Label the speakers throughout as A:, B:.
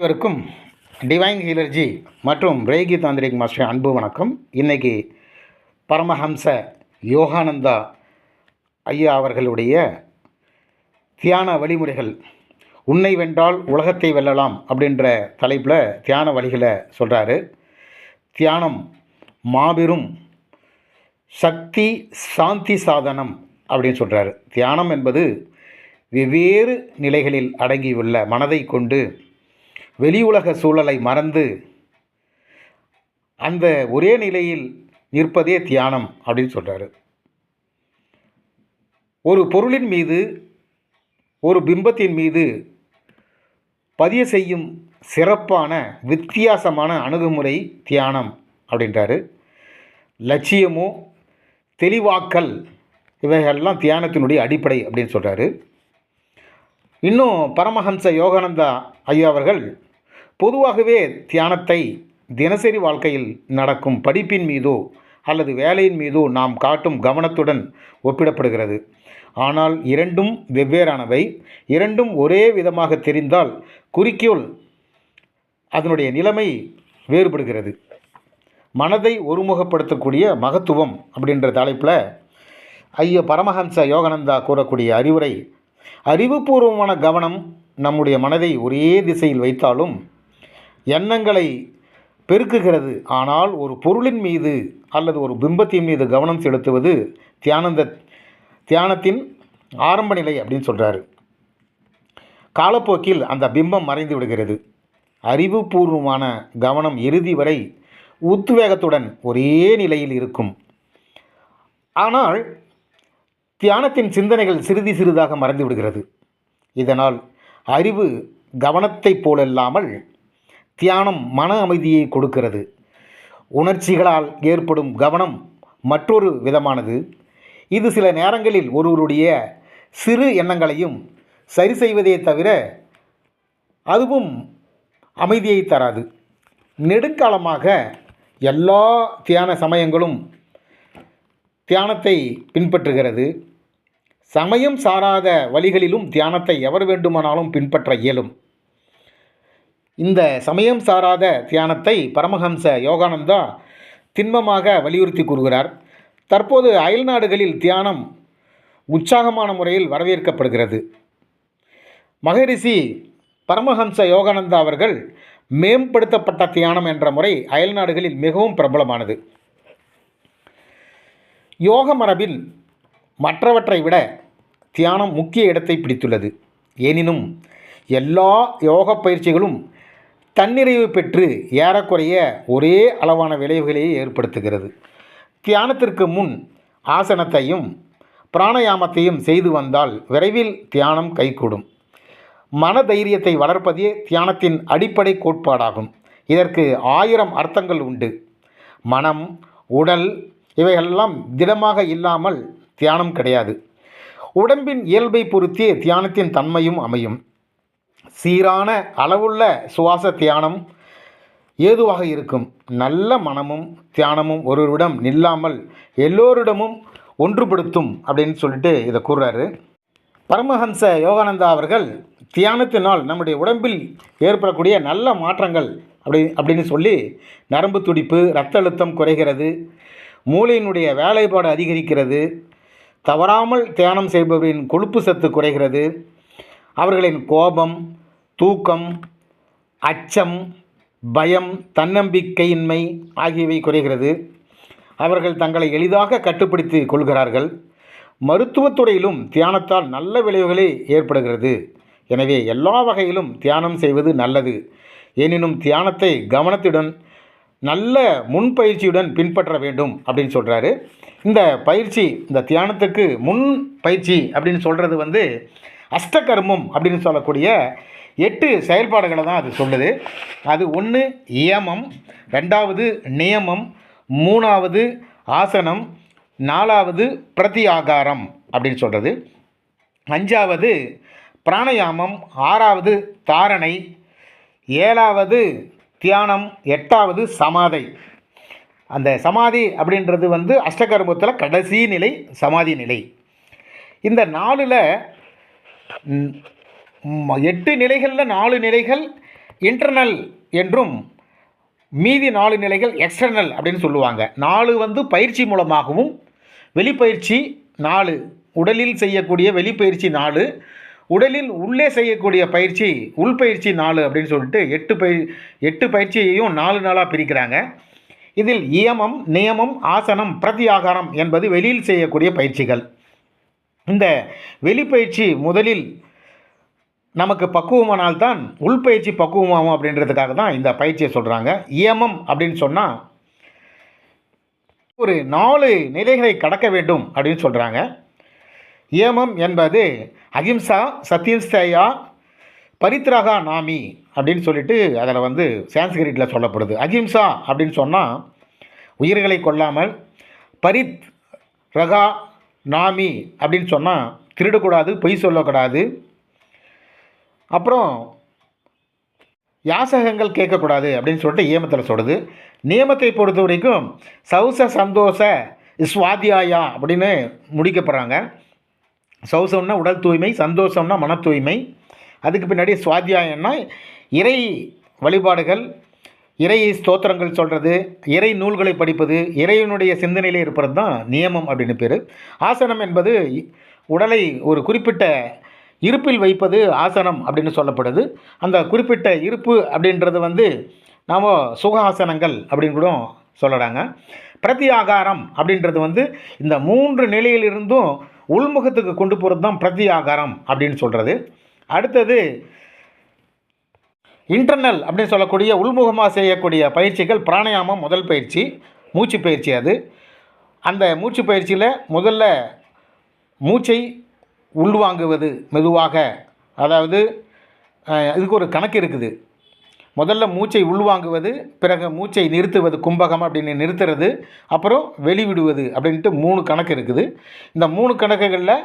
A: அனைவருக்கும் டிவைன் ஹீலர்ஜி மற்றும் Reiki tantric master அன்பு வணக்கம். இன்னைக்கு பரமஹம்ச யோகானந்தா ஐயா அவர்களுடைய தியான வழிமுறைகள் உன்னை வென்றால் உலகத்தை வெல்லலாம் அப்படின்ற தலைப்பில் தியான வழிகளை சொல்கிறாரு தியானம் மாபெரும் சக்தி சாந்தி சாதனம் அப்படின்னு சொல்கிறாரு தியானம் என்பது வெவ்வேறு நிலைகளில் அடங்கியுள்ள மனதை கொண்டு வெளி உலக சூழலை மறந்து அந்த ஒரே நிலையில் நிற்பதே தியானம் அப்படின்னு சொல்கிறாரு ஒரு பொருளின் மீது ஒரு பிம்பத்தின் மீது பதிய செய்யும் சிறப்பான வித்தியாசமான அணுகுமுறை தியானம் அப்படின்றாரு. லட்சியமோ தெளிவாக்கல் இவைகள்லாம் தியானத்தினுடைய அடிப்படை அப்படின்னு சொல்கிறாரு இன்னும் பரமஹம்ச யோகானந்தா ஐயா அவர்கள் பொதுவாகவே தியானத்தை தினசரி வாழ்க்கையில் நடக்கும் படிப்பின் மீதோ அல்லது வேலையின் மீதோ நாம் காட்டும் கவனத்துடன் ஒப்பிடப்படுகிறது. ஆனால் இரண்டும் வெவ்வேறானவை. இரண்டும் ஒரே விதமாக தெரிந்தால் குறிக்கோள் அதனுடைய நிலைமை வேறுபடுகிறது. மனதை ஒருமுகப்படுத்தக்கூடிய மகத்துவம் அப்படின்ற தலைப்பில் ஐய பரமஹம்ச யோகானந்தா கூறக்கூடிய அறிவுரை அறிவுபூர்வமான கவனம் நம்முடைய மனதை ஒரே திசையில் வைத்தாலும் எண்ணங்களை பெருக்குகிறது. ஆனால் ஒரு பொருளின் மீது அல்லது ஒரு பிம்பத்தின் மீது கவனம் செலுத்துவது தியானந்த தியானத்தின் ஆரம்ப நிலை அப்படின்னு சொல்கிறாரு காலப்போக்கில் அந்த பிம்பம் மறைந்து விடுகிறது. அறிவுபூர்வமான கவனம் இறுதி வரை உத்வேகத்துடன் ஒரே நிலையில் இருக்கும். ஆனால் தியானத்தின் சிந்தனைகள் சிறிது சிறிதாக மறைந்து விடுகிறது. இதனால் அறிவு கவனத்தைப் போலல்லாமல் தியானம் மன அமைதியை கொடுக்கிறது. உணர்ச்சிகளால் ஏற்படும் கவனம் மற்றொரு விதமானது. இது சில நேரங்களில் ஒருவருடைய சிறு எண்ணங்களையும் சரி செய்வதே தவிர அதுவும் அமைதியை தராது. நெடுங்காலமாக எல்லா தியான சமயங்களும் தியானத்தை பின்பற்றுகிறது. சமயம் சாராத வழிகளிலும் தியானத்தை எவர் வேண்டுமானாலும் பின்பற்ற இயலும். இந்த சமயம் சாராத தியானத்தை பரமஹம்ச யோகானந்தா திண்மமாக வலியுறுத்தி கூறுகிறார். தற்போது அயல் நாடுகளில் தியானம் உற்சாகமான முறையில் வரவேற்கப்படுகிறது. மகரிஷி பரமஹம்ச யோகானந்தா அவர்கள் மேம்படுத்தப்பட்ட தியானம் என்ற முறை அயல் நாடுகளில் மிகவும் பிரபலமானது. யோக மரபில் மற்றவற்றை விட தியானம் முக்கிய இடத்தை பிடித்துள்ளது. எனினும் எல்லா யோக பயிற்சிகளும் தன்னிறைவு பெற்று ஏறக்குறைய ஒரே அளவான விளைவுகளையே ஏற்படுத்துகிறது. தியானத்திற்கு முன் ஆசனத்தையும் பிராணயாமத்தையும் செய்து வந்தால் விரைவில் தியானம் கைகூடும். மன தைரியத்தை வளர்ப்பதே தியானத்தின் அடிப்படை கோட்பாடாகும். இதற்கு ஆயிரம் அர்த்தங்கள் உண்டு. மனம் உடல் இவைகளெல்லாம் திடமாக இல்லாமல் தியானம் கிடையாது. உடம்பின் இயல்பை பொறுத்தே தியானத்தின் தன்மையும் அமையும். சீரான அளவுள்ள சுவாச தியானம் ஏதுவாக இருக்கும்? நல்ல மனமும் தியானமும் ஒருவரிடம் நில்லாமல் எல்லோரிடமும் ஒன்றுபடுத்தும் அப்படின்னு சொல்லிட்டு இதை கூறுறாரு. பரமஹம்ச யோகானந்தா அவர்கள் தியானத்தினால் நம்முடைய உடம்பில் ஏற்படக்கூடிய நல்ல மாற்றங்கள் அப்படி அப்படின்னு சொல்லி நரம்பு துடிப்பு இரத்த அழுத்தம் குறைகிறது மூளையினுடைய வேலைப்பாடு அதிகரிக்கிறது தவறாமல் தியானம் செய்பவரின் கொழுப்பு சத்து குறைகிறது அவர்களின் கோபம் தூக்கம் அச்சம் பயம் தன்னம்பிக்கையின்மை ஆகியவை குறைகிறது. அவர்கள் தங்களை எளிதாக கட்டுப்படுத்தி கொள்கிறார்கள். மருத்துவத்துறையிலும் தியானத்தால் நல்ல விளைவுகளே ஏற்படுகிறது. எனவே எல்லா வகையிலும் தியானம் செய்வது நல்லது. எனினும் தியானத்தை கவனத்துடன் நல்ல முன்பயிற்சியுடன் பின்பற்ற வேண்டும் அப்படின்னு சொல்கிறாரு இந்த பயிற்சி இந்த தியானத்துக்கு முன் பயிற்சி அப்படின்னு சொல்கிறது வந்து அஷ்டகர்மம் அப்படின்னு சொல்லக்கூடிய எட்டு செயல்பாடுகளை தான் அது சொல்லுது. அது ஒன்று இயமம் ரெண்டாவது நியமம் மூணாவது ஆசனம் நாலாவது பிரதியாகாரம் அப்படின்னு சொல்கிறது அஞ்சாவது பிராணயாமம் ஆறாவது தாரணை ஏழாவது தியானம் எட்டாவது சமாதை. அந்த சமாதி அப்படின்றது வந்து அஷ்டகர்மத்தில் கடைசி நிலை சமாதி நிலை. இந்த நாலில் எட்டு நிலைகளில் நாலு நிலைகள் இன்டர்னல் என்றும் மீதி நாலு நிலைகள் எக்ஸ்டர்னல் அப்படின்னு சொல்லுவாங்க. நாலு வந்து பயிற்சி மூலமாகவும் வெளிப்பயிற்சி நாலு உடலில் செய்யக்கூடிய வெளிப்பயிற்சி நாலு உடலில் உள்ளே செய்யக்கூடிய பயிற்சி உள்பயிற்சி நாலு அப்படின்னு சொல்லிட்டு எட்டு பயிர் எட்டு பயிற்சியையும் நாலு நாளாக பிரிக்கிறாங்க. இதில் இயமம் நியமம் ஆசனம் பிரதியாகாரம் என்பது வெளியில் செய்யக்கூடிய பயிற்சிகள். இந்த வெளிப்பயிற்சி முதலில் நமக்கு பக்குவமானால்தான் உள்பயிற்சி பக்குவமாகும் அப்படின்றதுக்காக தான் இந்த பயிற்சியை சொல்கிறாங்க இயமம் அப்படின்னு சொன்னால் ஒரு நாலு நிலைகளை கடக்க வேண்டும் அப்படின்னு சொல்கிறாங்க இயமம் என்பது அகிம்சா சத்யஸ்தயா பரித்ராகா நாமி அப்படின்னு சொல்லிட்டு அதில் வந்து சான்ஸ்கிரிட்டில் சொல்லப்படுது. அகிம்சா அப்படின்னு சொன்னால் உயிர்களை கொல்லாமல் பரித் ரகா நாமி அப்படின்னு சொன்னால் திருடக்கூடாது பொய் சொல்லக்கூடாது அப்புறம் யாசகங்கள் கேட்கக்கூடாது அப்படின்னு சொல்லிட்டு ஏமத்தில் சொல்லுது. நியமத்தை பொறுத்த வரைக்கும் சௌச சந்தோஷ ஸ்வாத்தியாயா அப்படின்னு முடிக்கப்படுறாங்க. சௌசம்னா உடல் தூய்மை சந்தோஷம்னா மன தூய்மை அதுக்கு பின்னாடி சுவாத்தியாயம்னா இறை வழிபாடுகள் இறை ஸ்தோத்திரங்கள் சொல்கிறது இறை நூல்களை படிப்பது இறைவனுடைய சிந்தனையிலே இருப்பது தான் நியமம் அப்படின்னு பேர். ஆசனம் என்பது உடலை ஒரு குறிப்பிட்ட இருப்பில் வைப்பது ஆசனம் அப்படின்னு சொல்லப்படுது. அந்த குறிப்பிட்ட இருப்பு அப்படின்றது வந்து நாம் சுகாசனங்கள் அப்படின்னு கூட சொல்லுறாங்க. பிரத்தியாகாரம் அப்படின்றது வந்து இந்த மூன்று நிலையிலிருந்தும் உள்முகத்துக்கு கொண்டு போகிறது தான் பிரத்தியாகாரம் அப்படின்னு சொல்கிறது அடுத்தது இன்டர்னல் அப்படின்னு சொல்லக்கூடிய உள்முகமாக செய்யக்கூடிய பயிற்சிகள் பிராணாயாமம் முதல் பயிற்சி மூச்சு பயிற்சி அது. அந்த மூச்சு பயிற்சியில் முதல்ல மூச்சை உள்வாங்குவது மெதுவாக அதாவது இதுக்கு ஒரு கணக்கு இருக்குது. முதல்ல மூச்சை உள்வாங்குவது பிறகு மூச்சை நிறுத்துவது கும்பகம் அப்படின்னு நிறுத்துறது அப்புறம் வெளிவிடுவது அப்படின்ட்டு மூணு கணக்கு இருக்குது. இந்த மூணு கணக்குகளில்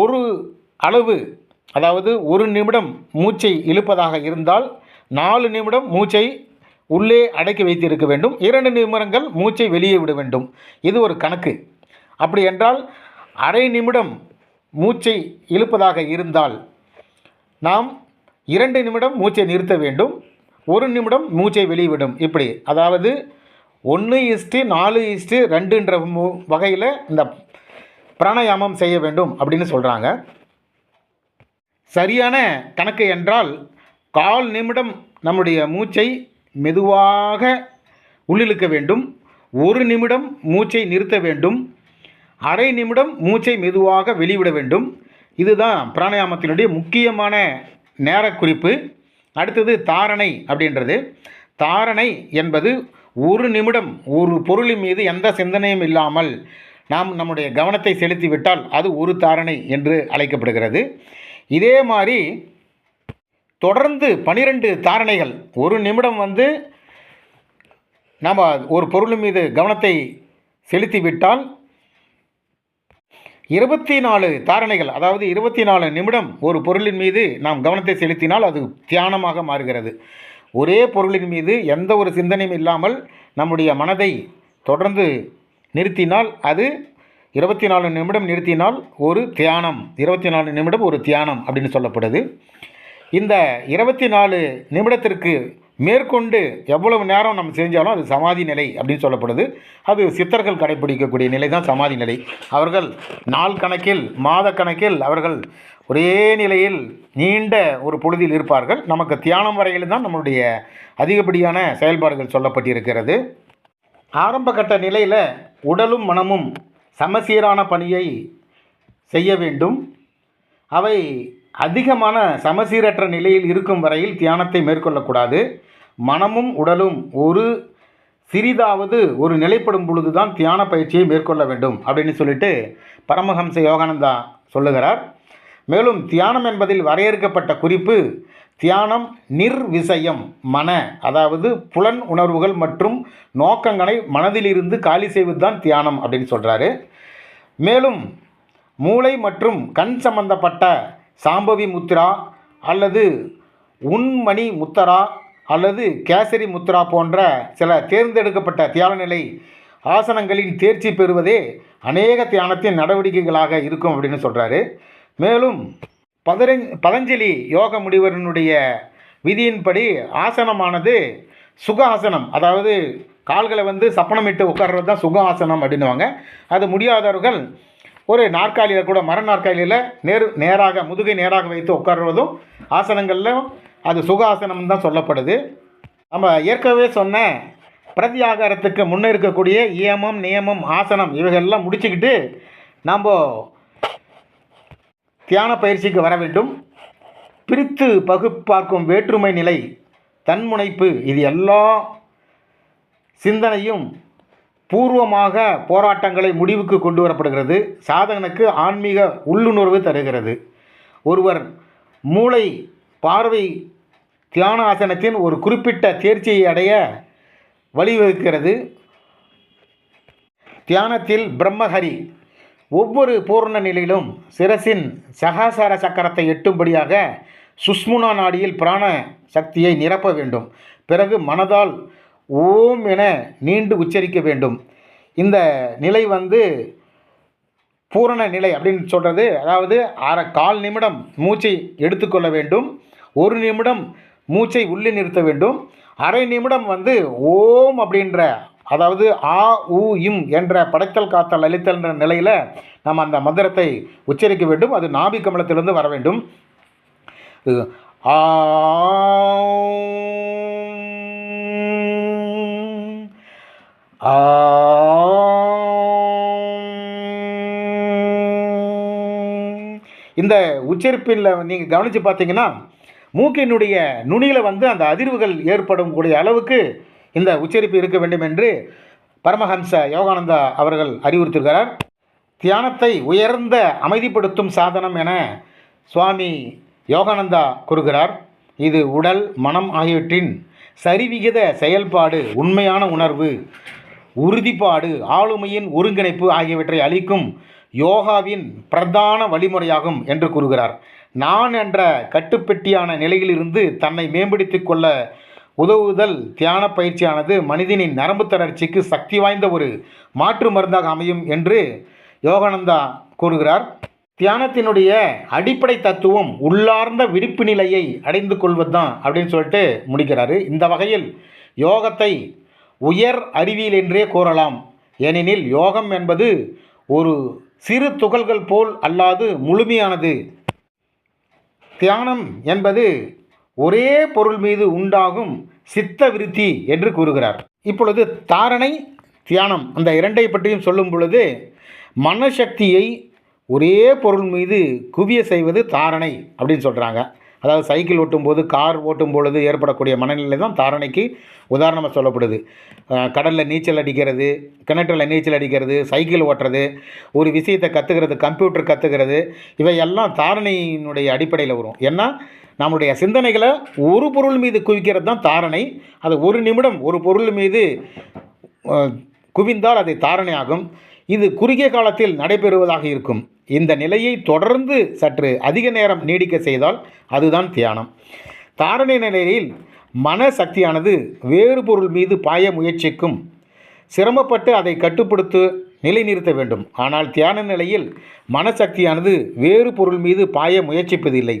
A: ஒரு அளவு அதாவது ஒரு நிமிடம் மூச்சை இழுப்பதாக இருந்தால் நாலு நிமிடம் மூச்சை உள்ளே அடக்கி வைத்திருக்க வேண்டும். இரண்டு நிமிடங்கள் மூச்சை வெளியே விட வேண்டும். இது ஒரு கணக்கு. அப்படி என்றால் அரை நிமிடம் மூச்சை இழுப்பதாக இருந்தால் நாம் இரண்டு நிமிடம் மூச்சை நிறுத்த வேண்டும் ஒரு நிமிடம் மூச்சை வெளிவிடும். இப்படி. அதாவது ஒன்று இஸ்ட்டு நாலு இஸ்ட்டு ரெண்டுன்ற வகையில் இந்த பிராணாயாமம் செய்ய வேண்டும் அப்படின்னு சொல்கிறாங்க சரியான கணக்கு என்றால் கால் நிமிடம் நம்முடைய மூச்சை மெதுவாக உள்ளிழுக்க வேண்டும் ஒரு நிமிடம் மூச்சை நிறுத்த வேண்டும் அரை நிமிடம் மூச்சை மெதுவாக வெளிவிட வேண்டும். இதுதான் பிராணாயாமத்தினுடைய முக்கியமான நேரக்குறிப்பு. அடுத்தது தாரணை அப்படின்றது. தாரணை என்பது ஒரு நிமிடம் ஒரு பொருளின் மீது எந்த சிந்தனையும் இல்லாமல் நாம் நம்முடைய கவனத்தை செலுத்திவிட்டால் அது ஒரு தாரணை என்று அழைக்கப்படுகிறது. இதே மாதிரி தொடர்ந்து பனிரெண்டு தாரணைகள். ஒரு நிமிடம் வந்து நாம் ஒரு பொருள் மீது கவனத்தை செலுத்திவிட்டால் இருபத்தி நாலு தாரணைகள் அதாவது இருபத்தி நாலு நிமிடம் ஒரு பொருளின் மீது நாம் கவனத்தை செலுத்தினால் அது தியானமாக மாறுகிறது. ஒரே பொருளின் மீது எந்த ஒரு சிந்தனையும் இல்லாமல் நம்முடைய மனதை தொடர்ந்து நிறுத்தினால் அது இருபத்தி நாலு நிமிடம் நிறுத்தினால் ஒரு தியானம் இருபத்தி நாலு நிமிடம் ஒரு தியானம் அப்படின்னு சொல்லப்படுது. இந்த இருபத்தி நாலு நிமிடத்திற்கு மேற்கொண்டு எவ்வளவு நேரம் நம்ம செஞ்சாலும் அது சமாதி நிலை அப்படின்னு சொல்லப்படுது. அது சித்தர்கள் கடைப்பிடிக்கக்கூடிய நிலை தான் சமாதி நிலை. அவர்கள் நாள் கணக்கில் மாத கணக்கில் அவர்கள் ஒரே நிலையில் நீண்ட ஒரு பொழுதில் இருப்பார்கள். நமக்கு தியானம் வரையில் தான் நம்மளுடைய அதிகப்படியான செயல்பாடுகள் சொல்லப்பட்டிருக்கிறது. ஆரம்ப கட்ட நிலையில் உடலும் மனமும் சமசீரான பணியை செய்ய வேண்டும். அவை அதிகமான சமசீரற்ற நிலையில் இருக்கும் வரையில் தியானத்தை மேற்கொள்ளக்கூடாது. மனமும் உடலும் ஒரு சிறிதாவது ஒரு நிலைப்படும் பொழுது தான் தியான பயிற்சியை மேற்கொள்ள வேண்டும் அப்படின்னு சொல்லிட்டு பரமஹம்ச யோகானந்தா சொல்லுகிறார். மேலும் தியானம் என்பதில் வரையறுக்கப்பட்ட குறிப்பு தியானம் நிர்விசயம் மன அதாவது புலன் உணர்வுகள் மற்றும் நோக்கங்களை மனதிலிருந்து காலி செய்வது தான் தியானம் அப்படின்னு சொல்கிறாரு மேலும் மூளை மற்றும் கண் சம்பந்தப்பட்ட சாம்பவி முத்ரா அல்லது உண்மணி முத்தரா அல்லது கேசரி முத்ரா போன்ற சில தேர்ந்தெடுக்கப்பட்ட தியானநிலை ஆசனங்களின் தேர்ச்சி பெறுவதே அநேக தியானத்தின் நடவடிக்கைகளாக இருக்கும் அப்படின்னு சொல்கிறாரு மேலும் பதரஞ் பதஞ்சலி யோக முடிவரனுடைய விதியின்படி ஆசனமானது சுக ஆசனம் அதாவது கால்களை வந்து சப்பனமிட்டு உட்கார்றது தான் சுக ஆசனம் அப்படின்னுவாங்க. அது முடியாதவர்கள் ஒரு நாற்காலியில் கூட மர நாற்காலியில் நேர் நேராக முதுகை நேராக வைத்து உட்கார்வதும் ஆசனங்களில் அது சுகாசனம் தான் சொல்லப்படுது. நம்ம ஏற்கனவே சொன்ன பிரதியாகாரத்துக்கு முன்னே இருக்கக்கூடிய இயமம் நியமம் ஆசனம் இவைகள்லாம் முடிச்சுக்கிட்டு நாம் தியான பயிற்சிக்கு வர வேண்டும். பிரித்து பகுப்பார்க்கும் வேற்றுமை நிலை தன்முனைப்பு இது எல்லா சிந்தனையும் பூர்வமாக போராட்டங்களை முடிவுக்கு கொண்டு வரப்படுகிறது. சாதகனுக்கு ஆன்மீக உள்ளுணர்வு தருகிறது. ஒருவர் மூளை பார்வை தியான ஆசனத்தின் ஒரு குறிப்பிட்ட தேர்ச்சியை அடைய வழிவகுக்கிறது. தியானத்தில் பிரம்மஹரி ஒவ்வொரு பூர்ண நிலையிலும் சிரசின் சகாசார சக்கரத்தை எட்டும்படியாக சுஷ்முனா நாடியில் பிராண சக்தியை நிரப்ப வேண்டும். பிறகு மனதால் ஓம் என நீண்டு உச்சரிக்க வேண்டும். இந்த நிலை வந்து பூரண நிலை அப்படின்னு சொல்கிறது அதாவது அரை கால் நிமிடம் மூச்சை எடுத்துக்கொள்ள வேண்டும். ஒரு நிமிடம் மூச்சை உள்ளே நிறுத்த வேண்டும். அரை நிமிடம் வந்து ஓம் அப்படின்ற அதாவது ஆ உ இம் என்ற படைத்தல் காத்தல் அளித்தல்ன்ற நிலையில் நம்ம அந்த மந்திரத்தை உச்சரிக்க வேண்டும். அது நாபி கமலத்திலிருந்து வர வேண்டும். ஆ இந்த உச்சரிப்பில் நீங்கள் கவனித்து பார்த்தீங்கன்னா மூக்கினுடைய நுனியில் வந்து அந்த அதிர்வுகள் ஏற்படும் கூடிய அளவுக்கு இந்த உச்சரிப்பு இருக்க வேண்டும் என்று பரமஹம்ச யோகானந்தா அவர்கள் அறிவுறுத்துகிறார் தியானத்தை உயர்ந்த அமைதிப்படுத்தும் சாதனம் என சுவாமி யோகானந்தா கூறுகிறார். இது உடல் மனம் ஆகியவற்றின் சரிவிகித செயல்பாடு உண்மையான உணர்வு உறுதிப்பாடு ஆளுமையின் ஒருங்கிணைப்பு ஆகியவற்றை அளிக்கும் யோகாவின் பிரதான வழிமுறையாகும் என்று கூறுகிறார். நான் என்ற கட்டுப்பெட்டியான நிலையிலிருந்து தன்னை மேம்படுத்திக் கொள்ள உதவுதல் தியான பயிற்சியானது மனிதனின் நரம்பு தளர்ச்சிக்கு சக்தி வாய்ந்த ஒரு மாற்று மருந்தாக அமையும் என்று யோகானந்தா கூறுகிறார். தியானத்தினுடைய அடிப்படை தத்துவம் உள்ளார்ந்த விழிப்பு நிலையை அடைந்து கொள்வது தான் அப்படின்னு சொல்லிட்டு முடிக்கிறாரு. இந்த வகையில் யோகத்தை உயர் அறிவியல் என்றே கூறலாம். ஏனெனில் யோகம் என்பது ஒரு சிறு துகள்கள் போல் அல்லாது முழுமையானது. தியானம் என்பது ஒரே பொருள் மீது உண்டாகும் சித்த விருத்தி என்று கூறுகிறார். இப்பொழுது தாரணை தியானம் அந்த இரண்டை பற்றியும் சொல்லும் பொழுது மனசக்தியை ஒரே பொருள் மீது குவிய செய்வது தாரணை அப்படின்னு சொல்கிறாங்க அதாவது சைக்கிள் ஓட்டும்போது கார் ஓட்டும் பொழுது ஏற்படக்கூடிய மனநிலை தான் தாரணைக்கு உதாரணமாக சொல்லப்படுது. கடலில் நீச்சல் அடிக்கிறது கிணற்றில் நீச்சல் அடிக்கிறது சைக்கிள் ஓட்டுறது ஒரு விஷயத்தை கற்றுக்கிறது கம்ப்யூட்டர் கற்றுக்கிறது இவையெல்லாம் தாரணையினுடைய அடிப்படையில் வரும். ஏன்னா நம்முடைய சிந்தனைகளை ஒரு பொருள் மீது குவிக்கிறது தான் தாரணை. அது ஒரு நிமிடம் ஒரு பொருள் மீது குவிந்தால் அது தாரணை ஆகும் இது குறுகிய காலத்தில் நடைபெறுவதாக இருக்கும். இந்த நிலையை தொடர்ந்து சற்று அதிக நேரம் நீடிக்க செய்தால் அதுதான் தியானம். தாரணை நிலையில் மன சக்தியானது வேறு பொருள் மீது பாய முயற்சிக்கும். சிரமப்பட்டு அதை கட்டுப்படுத்து நிலைநிறுத்த வேண்டும். ஆனால் தியான நிலையில் மனசக்தியானது வேறு பொருள் மீது பாய முயற்சிப்பதில்லை.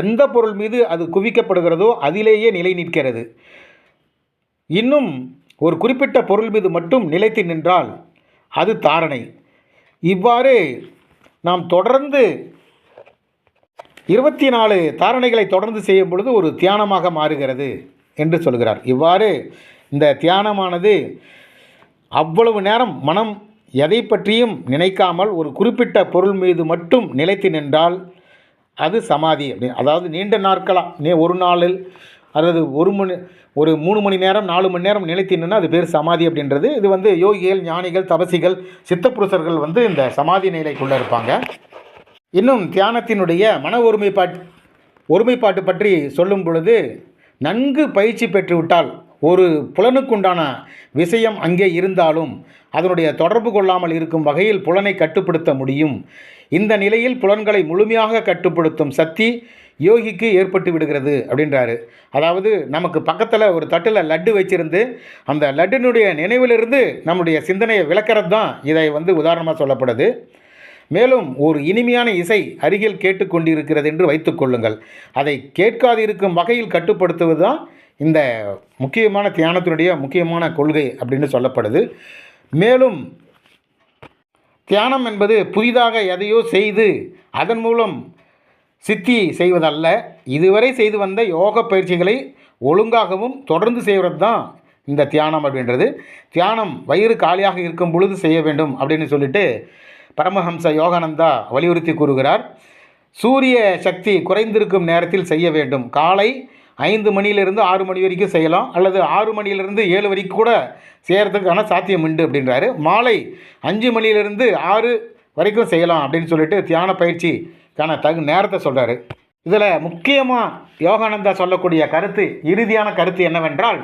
A: எந்த பொருள் மீது அது குவிக்கப்படுகிறதோ அதிலேயே நிலை நிற்கிறது. இன்னும் ஒரு குறிப்பிட்ட பொருள் மீது மட்டும் நிலைத்து நின்றால் அது தாரணை. இவ்வாறு நாம் தொடர்ந்து இருபத்தி நாலு தாரணைகளை தொடர்ந்து செய்யும் பொழுது ஒரு தியானமாக மாறுகிறது என்று சொல்கிறார். இவ்வாறு இந்த தியானமானது அவ்வளவு நேரம் மனம் எதை பற்றியும் நினைக்காமல் ஒரு குறிப்பிட்ட பொருள் மீது மட்டும் நிலைத்து நின்றால் அது சமாதி அப்படி அதாவது நீண்ட நாட்களாக நீ ஒரு நாளில் அதாவது ஒரு மணி ஒரு மூணு மணி நேரம் நாலு மணி நேரம் நிலைத்து நின்னா அது பேர் சமாதி அப்படின்றது. இது வந்து யோகிகள் ஞானிகள் தபசிகள் சித்தப்புருஷர்கள் வந்து இந்த சமாதி நிலைக்குள்ளே இருப்பாங்க. இன்னும் தியானத்தினுடைய மன ஒருமைப்பாட் ஒருமைப்பாட்டு பற்றி சொல்லும் பொழுது நன்கு பயிற்சி பெற்றுவிட்டால் ஒரு புலனுக்குண்டான விஷயம் அங்கே இருந்தாலும் அதனுடைய தொடர்பு கொள்ளாமல் இருக்கும் வகையில் புலனை கட்டுப்படுத்த முடியும். இந்த நிலையில் புலன்களை முழுமையாக கட்டுப்படுத்தும் சக்தி யோகிக்கு ஏற்பட்டு விடுகிறது அப்படின்றாரு. அதாவது நமக்கு பக்கத்தில் ஒரு தட்டில் லட்டு வச்சிருந்து அந்த லட்டினுடைய நினைவிலிருந்து நம்முடைய சிந்தனையை விளக்கிறது தான் இதை வந்து உதாரணமாக சொல்லப்படுது. மேலும் ஒரு இனிமையான இசை அருகில் கேட்டுக்கொண்டிருக்கிறது என்று வைத்துக்கொள்ளுங்கள் அதை கேட்காதிருக்கும் வகையில் கட்டுப்படுத்துவது தான் இந்த முக்கியமான தியானத்தினுடைய முக்கியமான கொள்கை அப்படின்னு சொல்லப்படுது. மேலும் தியானம் என்பது புதிதாக எதையோ செய்து அதன் மூலம் சித்தி செய்வதல்ல. இதுவரை செய்து வந்த யோக பயிற்சிகளை ஒழுங்காகவும் தொடர்ந்து செய்வது தான் இந்த தியானம் அப்படின்றது. தியானம் வயிறு காலியாக இருக்கும் பொழுது செய்ய வேண்டும் அப்படின்னு சொல்லிட்டு பரமஹம்ச யோகானந்தா வலியுறுத்தி கூறுகிறார். சூரிய சக்தி குறைந்திருக்கும் நேரத்தில் செய்ய வேண்டும். காலை ஐந்து மணியிலிருந்து ஆறு மணி வரைக்கும் செய்யலாம். அல்லது ஆறு மணியிலிருந்து ஏழு வரைக்கும் கூட செய்கிறதுக்கான சாத்தியம் உண்டு அப்படின்றாரு. மாலை அஞ்சு மணியிலிருந்து ஆறு வரைக்கும் செய்யலாம் அப்படின்னு சொல்லிட்டு தியான பயிற்சி கான தகு நேரத்தை சொல்கிறாரு இதில் முக்கியமாக யோகானந்தா சொல்லக்கூடிய கருத்து இறுதியான கருத்து என்னவென்றால்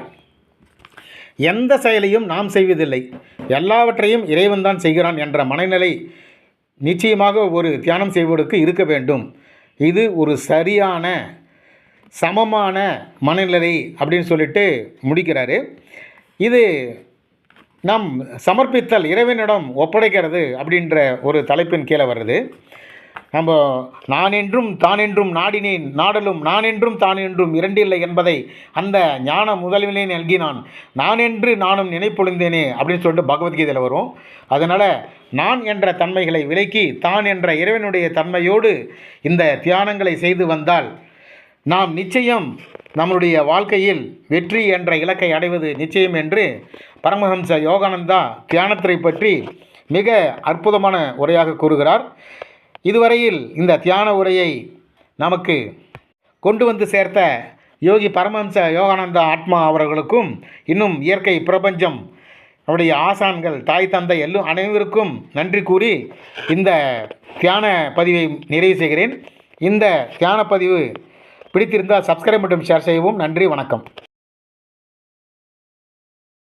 A: எந்த செயலையும் நாம் செய்வதில்லை. எல்லாவற்றையும் இறைவன் தான் செய்கிறான் என்ற மனநிலை நிச்சயமாக ஒரு தியானம் செய்வதற்கு இருக்க வேண்டும். இது ஒரு சரியான சமமான மனநிலை அப்படின்னு சொல்லிட்டு முடிக்கிறாரு. இது நம் சமர்ப்பித்தல் இறைவனிடம் ஒப்படைக்கிறது அப்படின்ற ஒரு தலைப்பின் கீழே வருது. நம்ம நான் என்றும் தான் என்றும் நாடினேன் நாடலும் நான் என்றும் தான் என்றும் இரண்டில்லை என்பதை அந்த ஞான முதல்விலே நல்கினான். நான் என்று நானும் நினைப்பொழுந்தேனே அப்படின்னு சொல்லிட்டு பகவத்கீதையில் வரும். அதனால் நான் என்ற தன்மைகளை விலக்கி தான் என்ற இறைவனுடைய தன்மையோடு இந்த தியானங்களை செய்து வந்தால் நாம் நிச்சயம் நம்முடைய வாழ்க்கையில் வெற்றி என்ற இலக்கை அடைவது நிச்சயம் என்று பரமஹம்ச யோகானந்தா தியானத்தை பற்றி மிக அற்புதமான உரையாக கூறுகிறார். இதுவரையில் இந்த தியான உரையை நமக்கு கொண்டு வந்து சேர்த்த யோகி பரமஹம்ச யோகானந்தா ஆத்மா அவர்களுக்கும் இன்னும் இயற்கை பிரபஞ்சம் அவருடைய ஆசான்கள் தாய் தந்தை எல்லாம் அனைவருக்கும் நன்றி கூறி இந்த தியான பதிவை நிறைவு செய்கிறேன். இந்த தியான பதிவு பிடித்திருந்தால் சப்ஸ்கிரைப் மற்றும் ஷேர் செய்யவும் நன்றி வணக்கம்.